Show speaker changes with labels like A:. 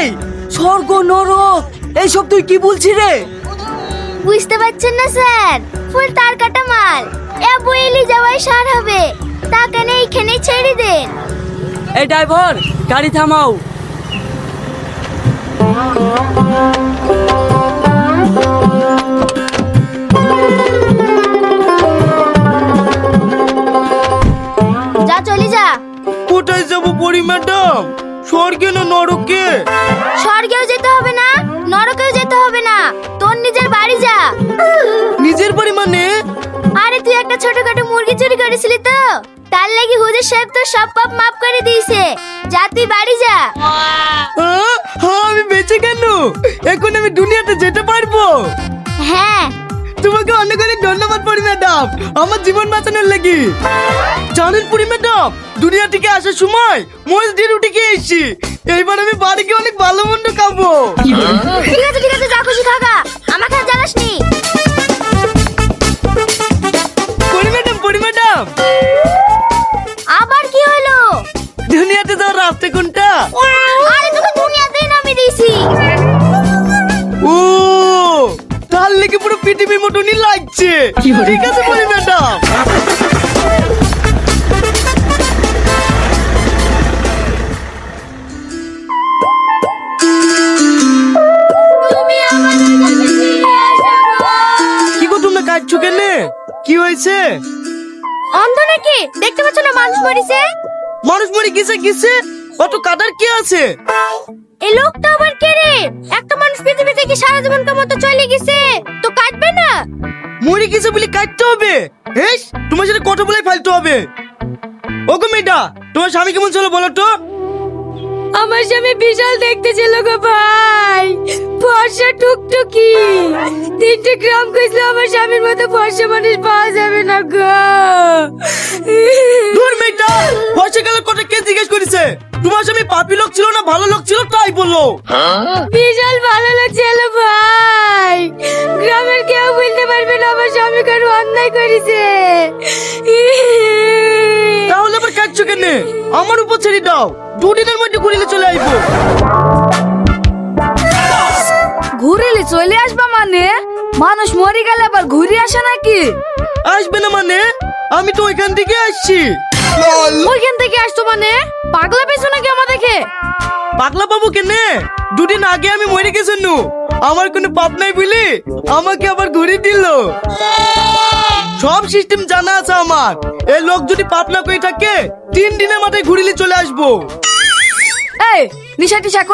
A: এই স্বর্গ নরক এইসব তুই কি বলছিস রে?
B: বুঝতে পারছেন না স্যার। ফুল তার কাটা মাল। এ বইলি যাওয়াই সার হবে। টাকা নেই এইখানে ছেড়ে দেন?
A: এই ড্রাইভার গাড়ি থামাও।
B: যা চলে যা।
C: কোথায় যাব পরি ম্যাডাম? স্বর্গে না নরকে?
B: স্বর্গেও যেতে হবে না নরকেও যেতে হবে না। তোর নিজের বাড়ি যা।
C: নিজের বাড়ি মানে?
B: আরে তুই একটা ছোটখাটো মুরগি চুরি করেছিলি তো? তার লাগি হুজুর সাহেব তো সব পাপ মাফ করে দিয়েছে। যা তুই বাড়ি যা।
C: হ্যাঁ হ্যাঁ আমি বেঁচে কেন? এখন আমি দুনিয়াতে যেতে পারব।
B: হ্যাঁ।
C: তোমাকে অনেক অনেক ধন্যবাদ পরি ম্যাডাম। আমার জীবন বাঁচানোর লাগি। জানেন পরি ম্যাডাম দুনিয়া থেকে আসার সময় দিয়ে রুটি খেয়ে এসেছি। এইবার আমি বাড়ি গিয়ে অনেক ভালো মন্দ খাব।
B: ঠিক আছে ঠিক আছে যা খুশি খাগা আমাকে আর জ্বালাস নি
C: পরি ম্যাডাম পরি ম্যাডাম।
B: আবার কি হলো?
C: দুনিয়াতে যাওয়ার রাস্তা কোনটা?
B: আরে তোকে দুনিয়াতেই নামিয়ে দিয়েছি।
C: ও তার লেগে পুরো পৃথিবীর মতনই লাগছে। ঠিক আছে পরি ম্যাডাম। কাটছো কেন কি হয়েছে?
B: অন্ধ নাকি? দেখতে পাচ্ছ না মানুষ মরিছে?
C: মানুষ মরে গেছে গেছে? অত কাদার কি আছে?
B: এই লোকটা আবার কে রে? একটা মানুষ পৃথিবী থেকে সারা জীবন মতো চলে গেছে। তো কাটবে না?
C: মরে গেছে বলে কাটতে হবে। হেস তোমার সাথে কথা বলে ফেলতে হবে। ওগো মেয়েটা তোমার স্বামী কেমন ছিল বলো তো?
B: আমার স্বামী বিশাল দেখতে ছিল গো ভাই। ফর্সা টুকটুকি। তিনটে গ্রাম খুঁজলে আমার স্বামীর মতো ফর্সা মানুষ পাওয়া যাবে না গো।
C: দূর মেয়েটা বর্ষাকালের কথা কে জিজ্ঞেস করেছে? তোমার স্বামী পাপি লোক ছিল না ভালো লোক ছিল তাই বলল।
B: বিশাল ভালো লাগছিল ভাই। গ্রামের কেউ বলতে পারবে না আমার স্বামী কারও অন্যায় করেছে।
C: তাহলে আবার কাটছো কেন? আমার উপর ছেড়ে দাও। দুদিনের মধ্যে ঘুরিলে চলে আসব
A: ঘুরিলে চলে আসবা মানে? মানুষ মরে গেলে আবার ঘুরে আসে নাকি?
C: আসবে না মানে? আমি তো ওইখান থেকে আসছি।
B: ওইখান থেকে আসতো মানে? পাগলা পেছো নাকি আমাদেরকে?
C: পাগলা বাবু কেনে? দুদিন আগে আমি মরে গেছি নু। আমার কোনো পাপ নাই বলি আমাকে আবার ঘুরে দিল। সব সিস্টেম জানা আছে আমার। এই লোক যদি পাপ না করে থাকে তিন দিনের মাথায় ঘুরিলে চলে আসব।
A: এই নিশা টিশা